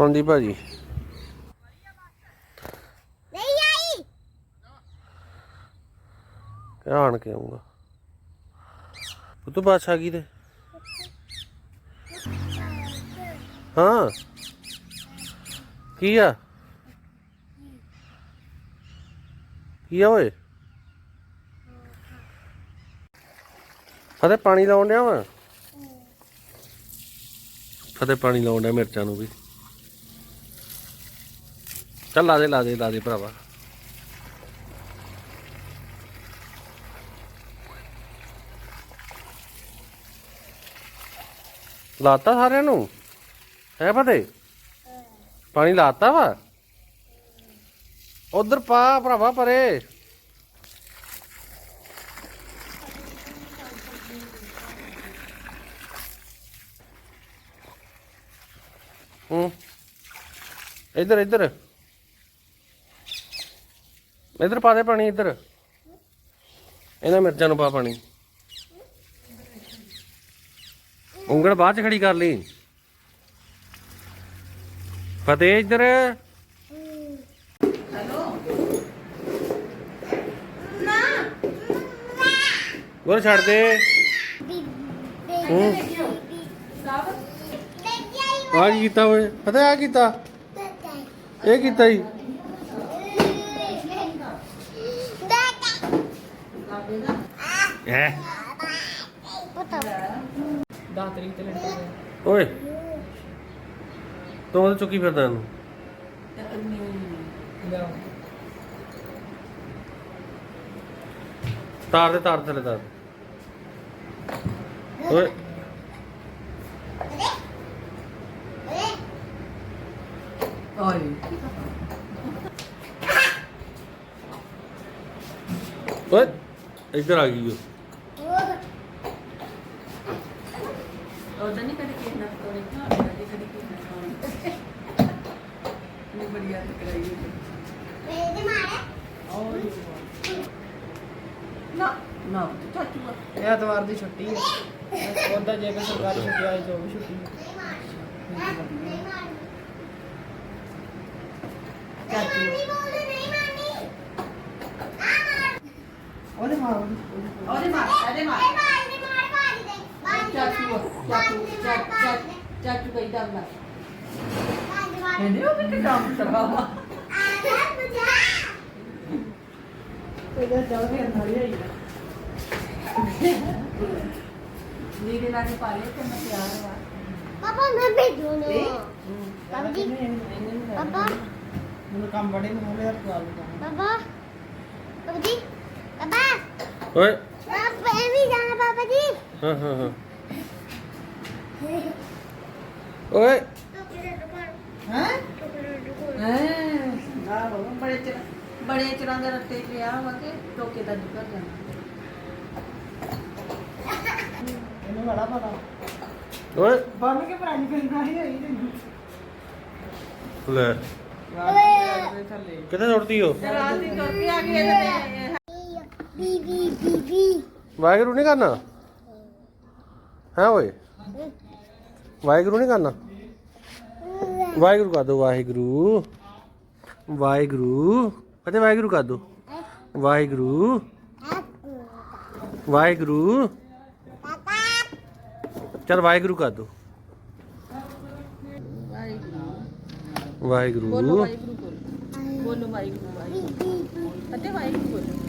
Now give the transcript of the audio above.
ਹਾਂਜੀ ਭਾਜੀ। ਨਹੀਂ ਆਈ। ਧਿਆਨ ਕੇ ਆਉਂਗਾ ਉਹ ਤੋਂ ਬਾਅਦ ਆ ਗਈ ਤੇ? ਹਾਂ। ਕੀ ਆ? ਕੀ ਆ ਓਏ? ਫਤੇ ਪਾਣੀ ਲਾਉਣ ਡਿਆ ਵਾ? ਫਤੇ ਪਾਣੀ ਲਾਉਣ ਡਿਆ ਮਿਰਚਾਂ ਨੂੰ ਵੀ। ਚੱਲ ਲਾ ਦੇ ਲਾ ਦੇ ਲਾ ਦੇ ਭਰਾਵਾ। ਲਾਤਾ ਸਾਰਿਆਂ ਨੂੰ? ਹੈ ਫਤੇ ਪਾਣੀ ਲਾਤਾ ਵਾ? ਉਧਰ ਪਾ ਭਰਾਵਾ ਪਰੇ। ਹੂੰ। ਇੱਧਰ ਇੱਧਰ। ਇਧਰ ਪਾ ਦੇ ਪਾਣੀ, ਇਧਰ। ਇਹਨਾਂ ਮਿਰਚਾਂ ਨੂੰ ਪਾ ਪਾਣੀ। ਉਂਗਲ ਬਾਅਦ ਚ ਖੜੀ ਕਰ ਲਈ। ਫਤਿਹ ਇਧਰ। ਗੁਰ ਛੱਡ ਦੇ। ਹੂੰ। ਆ ਕੀ ਕੀਤਾ ਓਏ? ਫਤਿਹ ਆ ਕੀਤਾ? ਇਹ ਕੀਤਾ ਹੀ ਹੈ। 10 ਤਰੀਕ ਤੇ ਲੜਕੇ ਗਏ ਓਏ। ਤੂੰ ਉਹਦੇ ਚੁੱਕੀ ਫਿਰਦਾ ਇਹਨੂੰ? ਲਿਆਓ ਤਾਰ ਦੇ ਤਾਰ ਥੱਲੇ ਤਾਰ। ਓਏ। ਓਏ ਓਏ ਇੱਧਰ ਆ ਗਈ ਉਹ ਉਹਦਾ ਨਹੀਂ ਕਦੇ ਕਿਸੇ ਨਾਲ ਤੋੜੇ ਨਾ ਕਦੇ ਕਦੇ ਕਿਸੇ ਨਾਲ ਤੋੜੇ ਨਹੀਂ ਬੜੀਆ ਕਰਾਈ ਨਾ। ਨਾ ਚਾਚੂ ਆ। ਐਤਵਾਰ ਦੀ ਛੁੱਟੀ ਹੈ। ਉਹਦਾ ਜੇ ਕੋਈ ਸਰਕਾਰੀ ਛੁੱਟੀ ਆਈ ਜੋ ਵੀ ਛੁੱਟੀ ਹੈ। ਚਾਚੂ। ਉਹਦੇ ਮਾਰ ਉਹਦੇ ਮਾਰ ਉਹਦੇ ਮਾਰ। ਚਾਚੂ ਚਾਚੂ ਚਾਚੂ ਕਈ ਦਮ ਨਾ ਇਹਨੇ ਉਹ ਵੀ ਕੰਮ ਕਰਵਾ ਇਹਦਾ ਵੀ ਅੰਦਰ ਹੀ ਆਈ ਨੀਰੇ ਲਾ ਕੇ ਪਾ ਲਿਆ ਤੇ ਮੈਂ ਤਿਆਰ ਵਾ ਪਾਪਾ ਮੈਂ ਭੇਜੂ ਨਾ ਪਾਪਾ ਜੀ। ਪਾਪਾ ਮੈਨੂੰ ਕੰਮ ਬੜੇ ਨੂੰ ਹੋਲੇ ਹਰ ਕੋਲ ਦਾ ਪਾਪਾ ਪਾਪਾ ਜੀ ਪਾਪਾ ਓਏ ਪਾਪਾ ਇਹ ਵੀ ਜਾਣਾ ਪਾਪਾ ਜੀ ਹਾਂ ਹਾਂ ਹਾਂ ਓਏ। ਹੈ? ਹੈ ਨਾ ਬਾਬਾ ਬੜੇ ਚਿਰ ਬੜੇ ਚਿਰਾਂ ਦੇ ਰੱਤੇ ਪਿਆ ਵਾ ਕਿ ਟੋਕੇ ਦਾ ਨਿਕਲ ਜਾਣਾ। ਇਹਨੂੰ ਬੜਾ ਪਤਾ। ਓਏ। ਬੰਨ ਕੇ ਪੁਰਾਣੀ ਆਈ ਹੋਈ ਤੈਨੂੰ। ਲੈ। ਥੱਲੇ। ਕਿੱਥੇ ਸੁੱਟਦੀ ਹੋ ਰਾਤ ਦੀ ਕੇ ਆ ਗਈ ਇਹਨੇ ਬੀ ਬੀ ਬੀ ਬੀ ਵਾਹਿਗੁਰੂ ਨਹੀਂ ਕਰਨਾ? ਹੈ ਓਏ। ਵਾਹਿਗੁਰੂ ਨਹੀਂ ਕਰਨਾ? ਵਾਹਿਗੁਰੂ ਕਰ ਦੋ, ਵਾਹਿਗੁਰੂ। ਵਾਹਿਗੁਰੂ। ਅਤੇ ਵਾਹਿਗੁਰੂ ਕਰ ਦੋ। ਵਾਹਿਗੁਰੂ। ਵਾਹਿਗੁਰੂ। ਚਲ ਵਾਹਿਗੁਰੂ ਕਰ ਦੋ। ਵਾਹਿਗੁਰੂ। ਬੋਲੋ ਵਾਹਿਗੁਰੂ ਬੋਲੋ। ਵਾਹਿਗੁਰੂ ਵਾਹਿਗੁਰੂ। ਅਤੇ ਵਾਹਿਗੁਰੂ, ਬੋਲੋ।